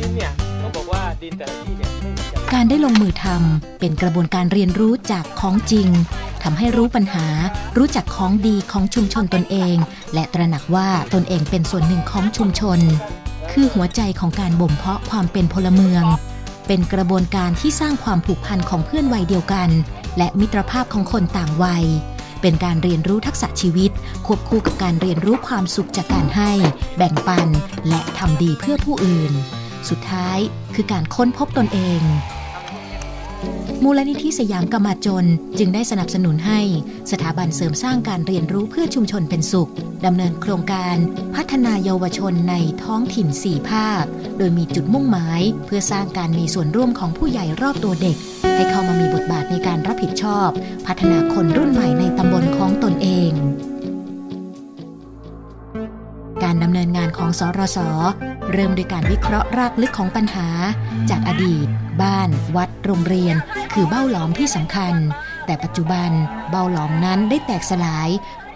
ดินเนี่ยต้องบอกว่าดินแต่ละที่เนี่ยไม่เหมือนกันการได้ลงมือทำเป็นกระบวนการเรียนรู้จากของจริงทำให้รู้ปัญหา รู้จักของดีของชุมชนตนเอง และตระหนักว่าตนเองเป็นส่วนหนึ่งของชุมชน คือหัวใจของการบ่มเพาะความเป็นพลเมือง เป็นกระบวนการที่สร้างความผูกพันของเพื่อนวัยเดียวกัน และมิตรภาพของคนต่างวัย เป็นการเรียนรู้ทักษะชีวิต ควบคู่กับการเรียนรู้ความสุขจากการให้ แบ่งปัน และทำดีเพื่อผู้อื่น สุดท้ายคือการค้นพบตนเอง มูลนิธิสยามกมาจนจึงได้สนับสนุนให้สถาบันเสริมสร้างการเรียนรู้เพื่อชุมชนเป็นสุขดำเนินโครงการพัฒนาเยาวชนในท้องถิ่น 4 ภาค โดยมีจุดมุ่งหมายเพื่อสร้างการมีส่วนร่วมของผู้ใหญ่รอบตัวเด็ก ให้เข้ามามีบทบาทในการรับผิดชอบ พัฒนาคนรุ่นใหม่ในตำบลของตนเอง การดำเนินงานของสรส เริ่มโดยการวิเคราะห์รากลึกของปัญหา จากอดีต บ้าน วัด โรงเรียน คือเบ้าหลอมที่สำคัญ แต่ปัจจุบันเบ้าหลอมนั้นได้แตกสลาย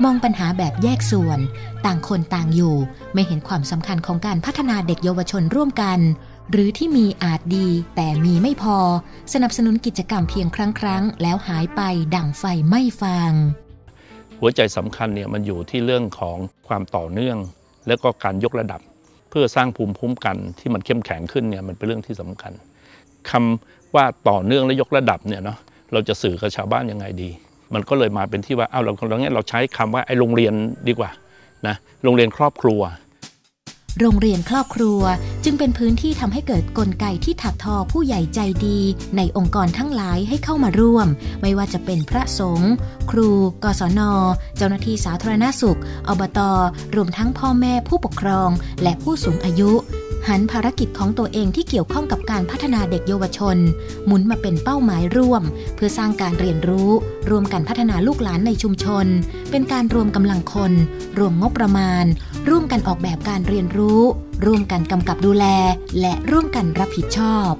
มองปัญหาแบบแยกส่วน ต่างคนต่างอยู่ ไม่เห็นความสำคัญของการพัฒนาเด็กเยาวชนร่วมกัน หรือที่มีอาจดี แต่มีไม่พอ สนับสนุนกิจกรรมเพียงครั้งครั้งๆแล้วหายไปดั่งไฟไม่ฟางหัวใจสำคัญเนี่ยมันอยู่ที่เรื่องของความต่อเนื่อง แล้วก็การยกระดับ เพื่อสร้างภูมิคุ้มกันที่มันเข้มแข็งขึ้นเนี่ยมันเป็นเรื่องที่สำคัญคำว่าต่อเนื่องและยกระดับเนี่ยเนาะเราจะสื่อกับชาวบ้านยังไงดี มันก็เลยมาเป็นที่ว่าเอาเราเราเนี้ยเราใช้คำว่าไอ้โรงเรียนดีกว่านะโรงเรียนครอบครัว โรงเรียนครอบครัวจึงเป็นพื้นที่ทำให้เกิดกลไกที่ถักทอผู้ใหญ่ใจดี ในองค์กรทั้งหลายให้เข้ามาร่วม ไม่ว่าจะเป็นพระสงฆ์ครู กศน เจ้าหน้าที่สาธารณสุข อบต รวมทั้งพ่อแม่ผู้ปกครอง และผู้สูงอายุ หันภารกิจของตัวเองที่เกี่ยวข้องกับการพัฒนาเด็กเยาวชน หมุนมาเป็นเป้าหมายร่วม เพื่อสร้างการเรียนรู้ รวมกันพัฒนาลูกหลานในชุมชน เป็นการรวมกำลังคน รวมงบประมาณ ร่วมกันออกแบบการเรียนรู้ ร่วมกันกำกับดูแล และร่วมกันรับผิดชอบ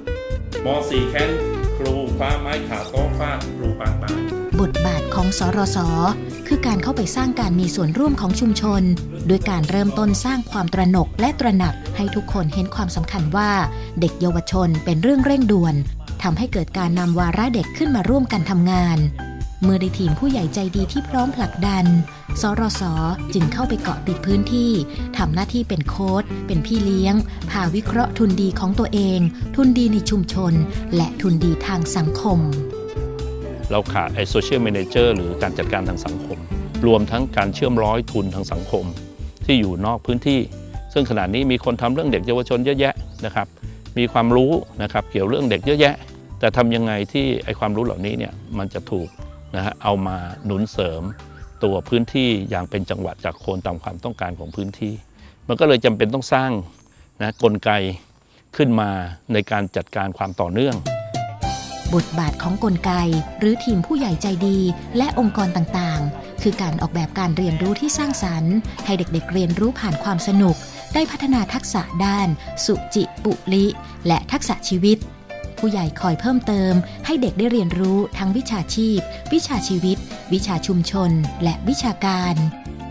ม .4 แค้น ครูฟ้าไม้ขาโต๊ะฟาครูปางตายบทบาทของสรส คือการเข้าไปสร้างการมีส่วนร่วมของชุมชน โดยการเริ่มต้นสร้างความตระหนกและตระหนักให้ทุกคนเห็นความสำคัญว่า เด็กเยาวชนเป็นเรื่องเร่งด่วนทำให้เกิดการนำวาระเด็กขึ้นมาร่วมกันทำงาน เมื่อได้ทีมผู้ใหญ่ใจดีที่พร้อมผลักดัน สรสจึงเข้าไปเกาะติดพื้นที่ทำหน้าที่เป็นโค้ดเป็นพี่เลี้ยง พาวิเคราะห์ทุนดีของตัวเอง ทุนดีในชุมชน และทุนดีทางสังคม เราขาดไอโซเชียล a ม a นเจอร์หรือการจัดการทางสังคม รวมทั้งการเชื่อมร้อยทุนทางสังคม ที่อยู่นอกพื้นที่ ซึ่งขณะนี้มีคนทำเรื่องเด็กเยาวชนเยอะแยะนะครับมีความรู้นะครับเกี่ยวเรื่องเด็กเยอะแยะ แต่ทำยังไงที่ไอความรู้เหล่านี้เนี่ยมันจะถูกนะฮะเอามาหนุนเสริม ตัวพื้นที่อย่างเป็นจังหวัดจากโคนตามความต้องการของพื้นที่ มันก็เลยจำเป็นต้องสร้างนะกลไกขึ้นมาในการจัดการความต่อเนื่อง บทบาทของกลไก หรือทีมผู้ใหญ่ใจดี และองค์กรต่างๆ คือการออกแบบการเรียนรู้ที่สร้างสรรค์ ให้เด็กๆเรียนรู้ผ่านความสนุก ได้พัฒนาทักษะด้าน สุจิปุลิ และทักษะชีวิต ผู้ใหญ่คอยเพิ่มเติม ให้เด็กได้เรียนรู้ทั้งวิชาชีพ วิชาชีวิต วิชาชุมชน และวิชาการ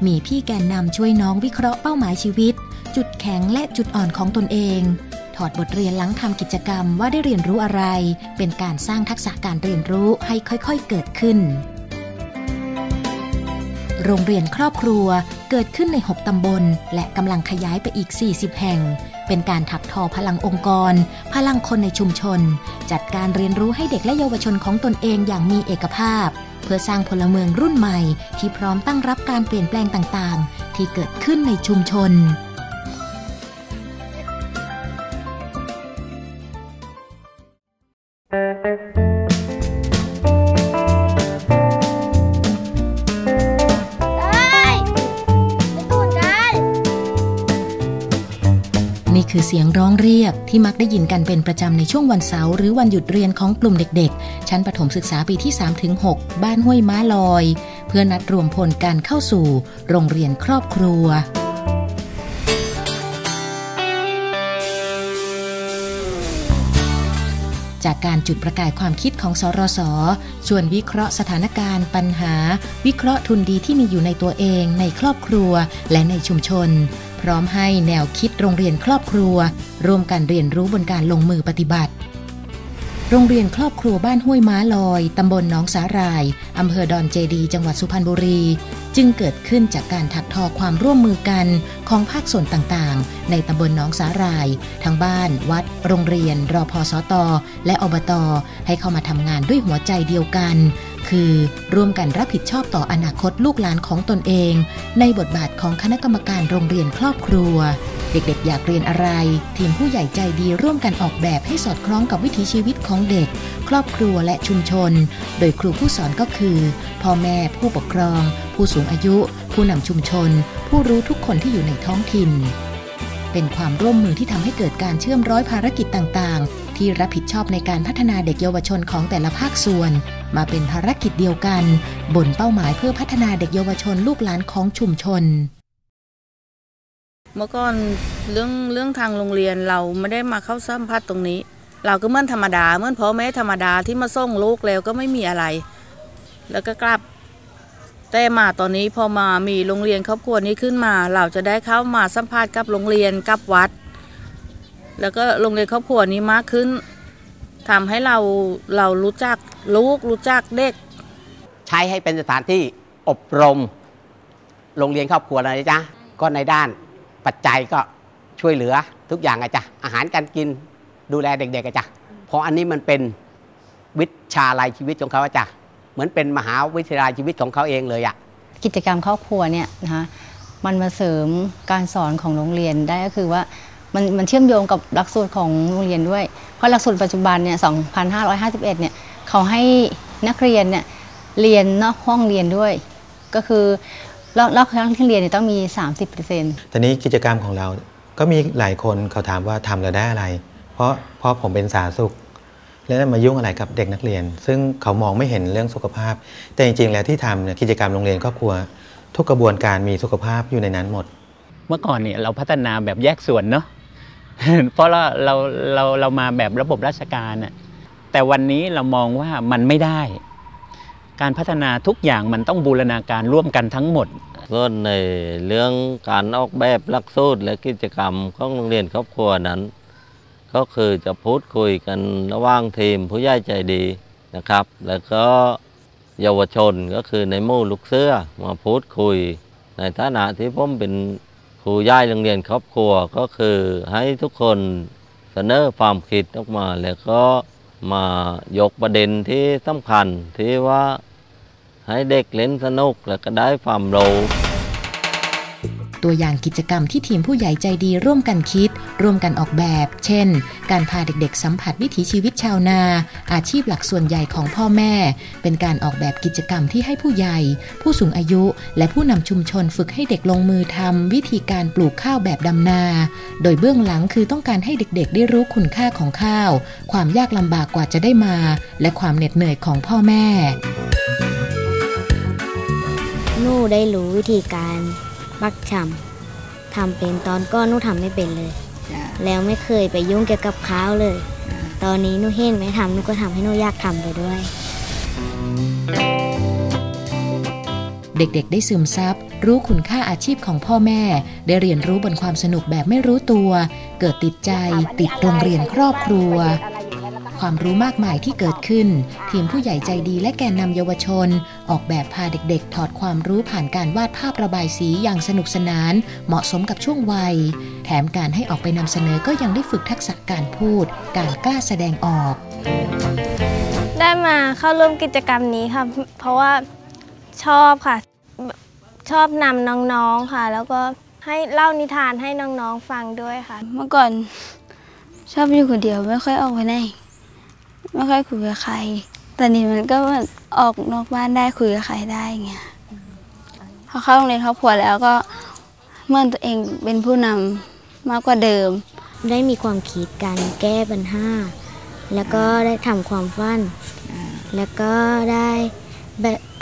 มีพี่แกนนำช่วยน้องวิเคราะห์เป้าหมายชีวิต จุดแข็งและจุดอ่อนของตนเอง ถอดบทเรียนหลังทำกิจกรรมว่าได้เรียนรู้อะไร เป็นการสร้างทักษะการเรียนรู้ให้ค่อยๆเกิดขึ้นโรงเรียนครอบครัวเกิดขึ้นใน 6 ตำบล และกำลังขยายไปอีก 40 แห่ง เป็นการถักทอพลังองค์กร พลังคนในชุมชน จัดการเรียนรู้ให้เด็กและเยาวชนของตนเองอย่างมีเอกภาพ เพื่อสร้างพลเมืองรุ่นใหม่ ที่พร้อมตั้งรับการเปลี่ยนแปลงต่างๆ ที่เกิดขึ้นในชุมชน เสียงร้องเรียกที่มักได้ยินกันเป็นประจำในช่วงวันเสาร์หรือวันหยุดเรียนของกลุ่มเด็กๆ ชั้นประถมศึกษาปีที่ 3-6 บ้านห้วยม้าลอย เพื่อนัดรวมพลการเข้าสู่โรงเรียนครอบครัวจากการจุดประกายความคิดของสรส ชวนวิเคราะห์สถานการณ์ ปัญหา วิเคราะห์ทุนดีที่มีอยู่ในตัวเอง ในครอบครัว และในชุมชน พร้อมให้แนวคิดโรงเรียนครอบครัว ร่วมกันเรียนรู้บนการลงมือปฏิบัติ โรงเรียนครอบครัวบ้านห้วยม้าลอย ตำบลหนองสาหร่าย อำเภอดอนเจดี จังหวัดสุพรรณบุรี จึงเกิดขึ้นจากการถักทอความร่วมมือกันของภาคส่วนต่างๆ ในตำบลหนองสาหร่าย ทั้งบ้าน วัด โรงเรียน รอพอสตและอบต ให้เข้ามาทำงานด้วยหัวใจเดียวกัน คือร่วมกันรับผิดชอบต่ออนาคตลูกหลานของตนเอง ในบทบาทของคณะกรรมการโรงเรียนครอบครัว เด็กๆ อยากเรียนอะไร ทีมผู้ใหญ่ใจดีร่วมกันออกแบบให้สอดคล้องกับวิถีชีวิตของเด็ก ครอบครัวและชุมชน โดยครูผู้สอนก็คือ พ่อแม่ผู้ปกครอง ผู้สูงอายุ ผู้นำชุมชน ผู้รู้ทุกคนที่อยู่ในท้องถิ่นเป็นความร่วมมือที่ทำให้เกิดการเชื่อมร้อยภารกิจต่างๆ ที่รับผิดชอบในการพัฒนาเด็กเยาวชนของแต่ละภาคส่วน มาเป็นภารกิจเดียวกัน บนเป้าหมายเพื่อพัฒนาเด็กเยาวชนลูกหลานของชุมชน เมื่อก่อนเรื่องเรื่องทางโรงเรียนเราไม่ได้มาเข้าสัมผัสตรงนี้ เราก็เหมื่อนธรรมดาเหมื่อนพ่อแม่ธรรมดาที่มาส่งลูกแล้วก็ไม่มีอะไร แล้วก็กลับแต่มาตอนนี้พอมามีโรงเรียนครอบครัวนี้ขึ้นมา เราจะได้เข้ามาสัมภาษณ์กับโรงเรียนกับวัด แล้วก็โรงเรียนครอบครัวนี้มากขึ้นทำให้เราเรารู้จักลูกรู้จักเด็ก ใช้ให้เป็นสถานที่อบรม โรงเรียนครอบครัวนะจ๊ะก็ในด้านปัจจัยก็ช่วยเหลือทุกอย่างอะจ๊ะอาหารการกินดูแลเด็กๆอะจ๊ะเพราะอันนี้มันเป็นวิชาลัยชีวิตของเขาอะจ๊ะเหมือนเป็นมหาวิทยาลัยชีวิตของเขาเองเลยอะกิจกรรมครอบครัวเนี่ยนะคะมันมาเสริมการสอนของโรงเรียนได้ก็คือว่า มันมันเชื่อมโยงกับหลักสูตรของโรงเรียนด้วย เพราะหลักสูตรปัจจุบันเนี่ย 2551 เนี่ยเขาให้นักเรียนเนี่ยเรียนนอกห้องเรียนด้วย ก็คือรอบรอบครั้งที่เรียนเนี่ยต้องมี 30%ตอนนี้กิจกรรมของเราก็มีหลายคนเขาถามว่าทำแล้วได้อะไร เพราะเพราะผมเป็นสาธารณสุข แล้วมายุ่งอะไรกับเด็กนักเรียน ซึ่งเขามองไม่เห็นเรื่องสุขภาพ แต่จริงๆ แล้วที่ทำเนี่ยกิจกรรมโรงเรียนครอบครัว ทุกกระบวนการมีสุขภาพอยู่ในนั้นหมด เมื่อก่อนเนี่ยเราพัฒนาแบบแยกส่วนเนาะ เพราะเราเราเราเรามาแบบระบบราชการน่ะแต่วันนี้เรามองว่ามันไม่ได้ การพัฒนาทุกอย่างมันต้องบูรณาการร่วมกันทั้งหมด ส่วนในเรื่องการออกแบบหลักสูตรและกิจกรรมของโรงเรียนครอบครัวนั้น ก็คือจะพูดคุยกันระหว่างทีมผู้ใหญ่ใจดีนะครับ แล้วก็เยาวชนก็คือในมู่ลูกเสื้อมาพูดคุย ในฐานะที่ผมเป็น ครูย่ายโรงเรียนครอบครัวก็คือให้ทุกคนเสนอความคิดออกมาแล้วก็มายกประเด็นที่สำคัญที่ว่าให้เด็กเล่นสนุกแล้วก็ได้ความรู้ ตัวอย่างกิจกรรมที่ทีมผู้ใหญ่ใจดีร่วมกันคิด ร่วมกันออกแบบ เช่น การพาเด็กๆ สัมผัสวิถีชีวิตชาวนา อาชีพหลักส่วนใหญ่ของพ่อแม่ เป็นการออกแบบกิจกรรมที่ให้ผู้ใหญ่ ผู้สูงอายุ และผู้นำชุมชนฝึกให้เด็กลงมือทำวิธีการปลูกข้าวแบบดำนา โดยเบื้องหลังคือต้องการให้เด็กๆ ได้รู้คุณค่าของข้าว ความยากลำบากกว่าจะได้มา และความเหน็ดเหนื่อยของพ่อแม่ หนูได้รู้วิธีการ ปักชำทำเป็นตอนก้อนหนูทำไม่เป็นเลยแล้วไม่เคยไปยุ่งเกี่ยวกับข้าวเลยตอนนี้หนูเห็นไหมทำหนูก็ทำให้หนูอยากทำไปด้วย เด็กๆ ได้ซึมซับ รู้คุณค่าอาชีพของพ่อแม่ ได้เรียนรู้บนความสนุกแบบไม่รู้ตัว เกิดติดใจ ติดโรงเรียนครอบครัว ความรู้มากมายที่เกิดขึ้น ทีมผู้ใหญ่ใจดีและแกนนำเยาวชน ออกแบบพาเด็กๆ ถอดความรู้ผ่านการวาดภาพระบายสีอย่างสนุกสนาน เหมาะสมกับช่วงวัย แถมการให้ออกไปนำเสนอก็ยังได้ฝึกทักษะการพูด การกล้าแสดงออก ได้มาเข้าร่วมกิจกรรมนี้ค่ะ เพราะว่าชอบค่ะ ชอบนำน้องๆค่ะ แล้วก็ให้เล่านิทานให้น้องๆฟังด้วยค่ะ เมื่อก่อนชอบอยู่คนเดียวไม่ค่อยออกไปไหน ไม่ค่อยคุยกับใคร แต่นี้มันก็ออกนอกบ้านได้คุยกับใครได้เงี้ยพอเข้าโรงเรียนครอบครัวแล้วก็เมื่อตัวเองเป็นผู้นำมากกว่าเดิม ได้มีความคิดการแก้ปัญหา แล้วก็ได้ทำความฝัน แล้วก็ได้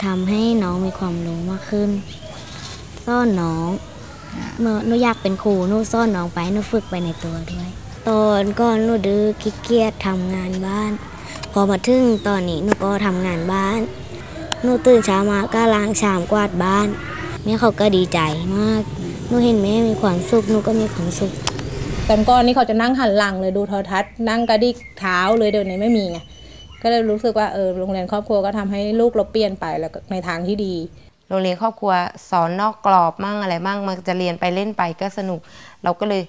ทำให้น้องมีความรู้มากขึ้นซ่อนน้องเมื่อหนูอยากเป็นครูหนูซ่อนน้องไปหนูฝึกไปในตัวด้วย ตอนก่อนหนูดื้อขี้เกียจทำงานบ้าน พอมาถึงตอนนี้หนูก็ทำงานบ้านหนูตื่นเช้ามาก็ล้างชามกวาดบ้านแม่เขาก็ดีใจมากหนูเห็นแม่มีความสุขหนูก็มีความสุขตอนก่อนนี่เขาจะนั่งหันหลังเลยดูโทรทัศน์นั่งกระดิกเท้าเลยเดี๋ยวนี้ไม่มีไงก็เลยรู้สึกว่าเออโรงเรียนครอบครัวก็ทำให้ลูกเราเปลี่ยนไปแล้วในทางที่ดี โรงเรียนครอบครัวสอนนอกกรอบมั่งอะไรมั่งมันจะเรียนไปเล่นไปก็สนุก เราก็เลย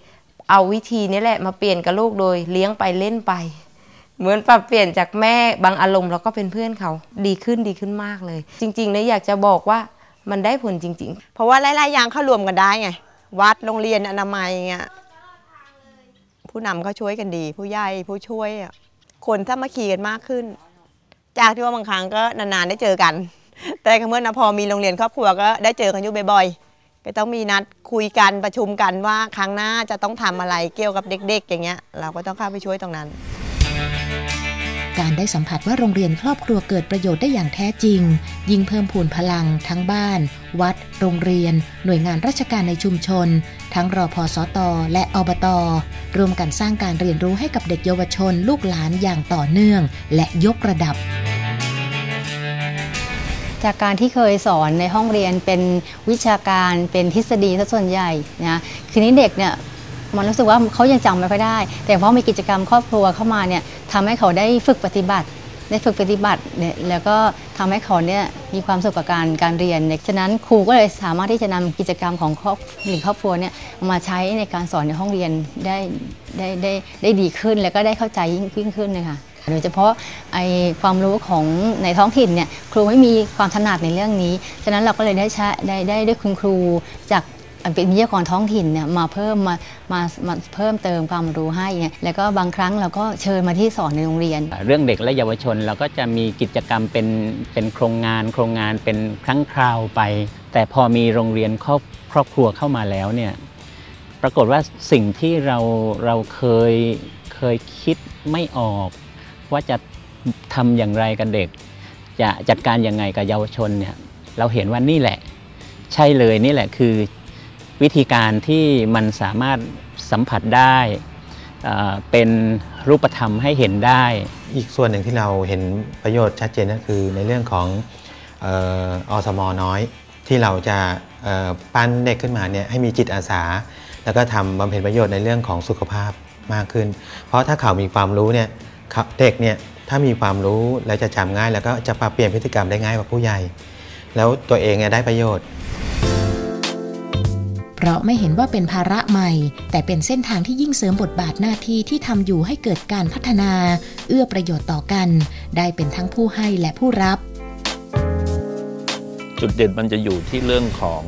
เอาวิธีนี้แหละมาเปลี่ยนกับลูกโดยเลี้ยงไปเล่นไป เหมือนปรับเปลี่ยนจากแม่บางอารมณ์เราก็เป็นเพื่อนเขาดีขึ้นดีขึ้นมากเลย จริงๆเนี่ยอยากจะบอกว่ามันได้ผลจริง ๆ เพราะว่าหลายๆอย่างเข้ารวมกันได้ไง วัดโรงเรียนอนามัยเงี้ยผู้นำเขาช่วยกันดี ผู้ใหญ่ผู้ช่วยอะคนถ้ามาขี่กันมากขึ้น จากที่ว่าบางครั้งก็นานๆได้เจอกัน แต่เมื่อนะพอมีโรงเรียนครอบครัวก็ได้เจอกันอยู่บ่อยๆก็ต้องมีนัดคุยกันประชุมกันว่าครั้งหน้าจะต้องทำอะไรเกี่ยวกับเด็ก ๆ อย่างเงี้ย เราก็ต้องเข้าไปช่วยตรงนั้น การได้สัมผัสว่าโรงเรียนครอบครัวเกิดประโยชน์ได้อย่างแท้จริง ยิ่งเพิ่มพูนพลังทั้งบ้าน วัด โรงเรียน หน่วยงานราชการในชุมชน ทั้งรอพอสตและอบตรวมกันสร้างการเรียนรู้ให้กับเด็กเยาวชน ลูกหลานอย่างต่อเนื่อง และยกระดับจากการที่เคยสอนในห้องเรียนเป็นวิชาการเป็นทฤษฎีซะส่วนใหญ่นะคืนนี้เด็กเนี่ย มันรู้สึกว่าเขายังจำไม่ค่อยได้ แต่เพราะมีกิจกรรมครอบครัวเข้ามาเนี่ยทำให้เขาได้ฝึกปฏิบัติได้ฝึกปฏิบัติเนี่ยแล้วก็ทำให้เขาเนี่ยมีความสุขกับการการเรียนเนี่ยฉะนั้นครูก็เลยสามารถที่จะนำกิจกรรมของครอบหรือครอบครัวเนี่ยมาใช้ในการสอนในห้องเรียนได้ได้ได้ได้ดีขึ้น แล้วก็ได้เข้าใจยิ่งยิ่งขึ้นเลยค่ะโดยเฉพาะไอความรู้ของในท้องถิ่นเนี่ยครูไม่มีความถนัดในเรื่องนี้ ฉะนั้นเราก็เลยได้ใช้ได้ได้ได้คุณครูจาก เป็นวิทยากรท้องถิ่นเนี่ยมาเพิ่มมามามาเพิ่มเติมความรู้ให้เนี่ยแล้วก็บางครั้งเราก็เชิญมาที่สอนในโรงเรียน เรื่องเด็กและเยาวชนเราก็จะมีกิจกรรมเป็นเป็นโครงงาน โครงงานเป็นครั้งคราวไป แต่พอมีโรงเรียนครอบครอบครัวเข้ามาแล้วเนี่ยปรากฏว่าสิ่งที่เราเราเคยเคยคิดไม่ออก ว่าจะทำอย่างไรกับเด็ก จะจัดการยังไงกับเยาวชนเนี่ยเราเห็นว่านี่แหละ ใช่เลยนี่แหละคือ วิธีการที่มันสามารถสัมผัสได้เป็นรูปธรรมให้เห็นได้ อีกส่วนหนึ่งที่เราเห็นประโยชน์ชัดเจนก็คือในเรื่องของออสมน้อย ที่เราจะปั้นเด็กขึ้นมาเนี่ยให้มีจิตอาสา แล้วก็ทำบำเพ็ญประโยชน์ในเรื่องของสุขภาพมากขึ้น เพราะถ้าเขามีความรู้เนี่ยเขาเด็กเนี่ยถ้ามีความรู้แล้วจะจำง่าย แล้วก็จะปรับเปลี่ยนพฤติกรรมได้ง่ายกว่าผู้ใหญ่ แล้วตัวเองเนี่ยได้ประโยชน์ เพราะไม่เห็นว่าเป็นภาระใหม่ แต่เป็นเส้นทางที่ยิ่งเสริมบทบาทหน้าที่ที่ทำอยู่ให้เกิดการพัฒนา เอื้อประโยชน์ต่อกัน ได้เป็นทั้งผู้ให้และผู้รับ จุดเด่นมันจะอยู่ที่เรื่องของ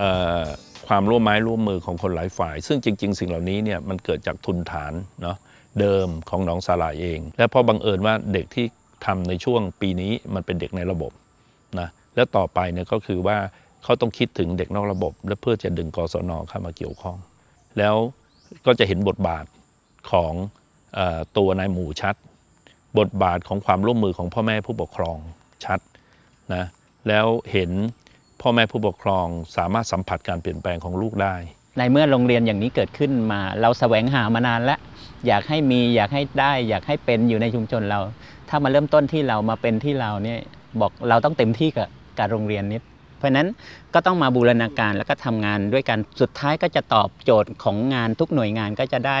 ออความร่วมไม้ร่วมมือของคนหลายฝ่าย ซึ่งจริง ๆ สิ่งเหล่านี้เนี่ยมันเกิดจากทุนฐานเนาะเดิมของหนองสาลายเอง และพอบังเอิญว่าเด็กที่ทำในช่วงปีนี้มันเป็นเด็กในระบบนะแล้วต่อไปเนี่ยก็คือว่า เขาต้องคิดถึงเด็กนอกระบบ และเพื่อจะดึงกศนเข้ามาเกี่ยวข้อง แล้วก็จะเห็นบทบาทของอตัวนายหมู่ชัด บทบาทของความร่วมมือของพ่อแม่ผู้ปกครองชัดนะแล้วเห็นพ่อแม่ผู้ปกครองสามารถสัมผัสการเปลี่ยนแปลงของลูกได้ ในเมื่อโรงเรียนอย่างนี้เกิดขึ้นมา เราแสวงหามานานแล้ว อยากให้มีอยากให้ได้ อยากให้เป็นอยู่ในชุมชนเรา ถ้ามาเริ่มต้นที่เรามาเป็นที่เราเนี่ยบอกเราต้องเต็มที่กับการโรงเรียนนี้เพ ราะฉะนั้นก็ต้องมาบูรณาการแล้วก็ทำงานด้วยกันสุดท้ายก็จะตอบโจทย์ของงานทุกหน่วยงานก็จะได้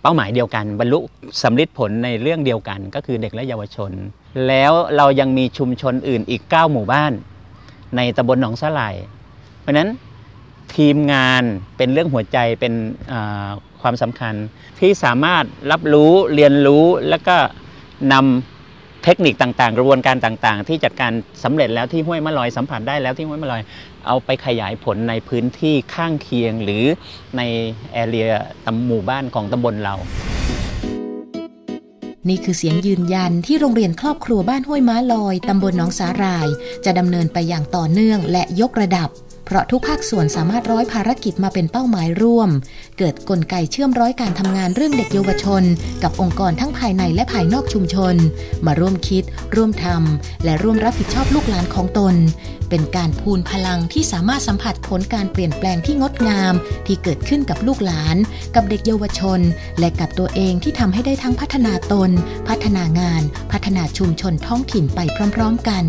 เป้าหมายเดียวกัน บรรลุสำลิดผลในเรื่องเดียวกัน ก็คือเด็กและเยาวชน แล้วเรายังมีชุมชนอื่นอีก 9 หมู่บ้าน ในตำบลหนองสาหร่าย เพราะนั้นทีมงานเป็นเรื่องหัวใจเป็นความสำคัญที่สามารถรับรู้เรียนรู้แล้วก็นำ ทคนิคต่างๆ กระบวนการต่างๆ ที่จัดการสำเร็จแล้วที่ห้วยมะลอยสัมผัสได้แล้วที่ห้วยมะลอยเอาไปขยายผลในพื้นที่ข้างเคียงหรือในแอเรียตำหมู่บ้านของตำบลเรา นี่คือเสียงยืนยันที่โรงเรียนครอบครัวบ้านห้วยม้าลอยตำบลหนองสาหร่าย จะดำเนินไปอย่างต่อเนื่องและยกระดับ เพราะทุกภาคส่วนสามารถร้อยภารกิจมาเป็นเป้าหมายร่วม เกิดกลไกเชื่อมร้อยการทำงานเรื่องเด็กเยาวชน กับองค์กรทั้งภายในและภายนอกชุมชน มาร่วมคิด ร่วมทำและร่วมรับผิดชอบลูกหลานของตน เป็นการพูนพลังที่สามารถสัมผัสผลการเปลี่ยนแปลงที่งดงาม ที่เกิดขึ้นกับลูกหลาน กับเด็กเยาวชน และกับตัวเองที่ทำให้ได้ทั้งพัฒนาตน พัฒนางาน พัฒนาชุมชนท้องถิ่นไปพร้อม ๆ กัน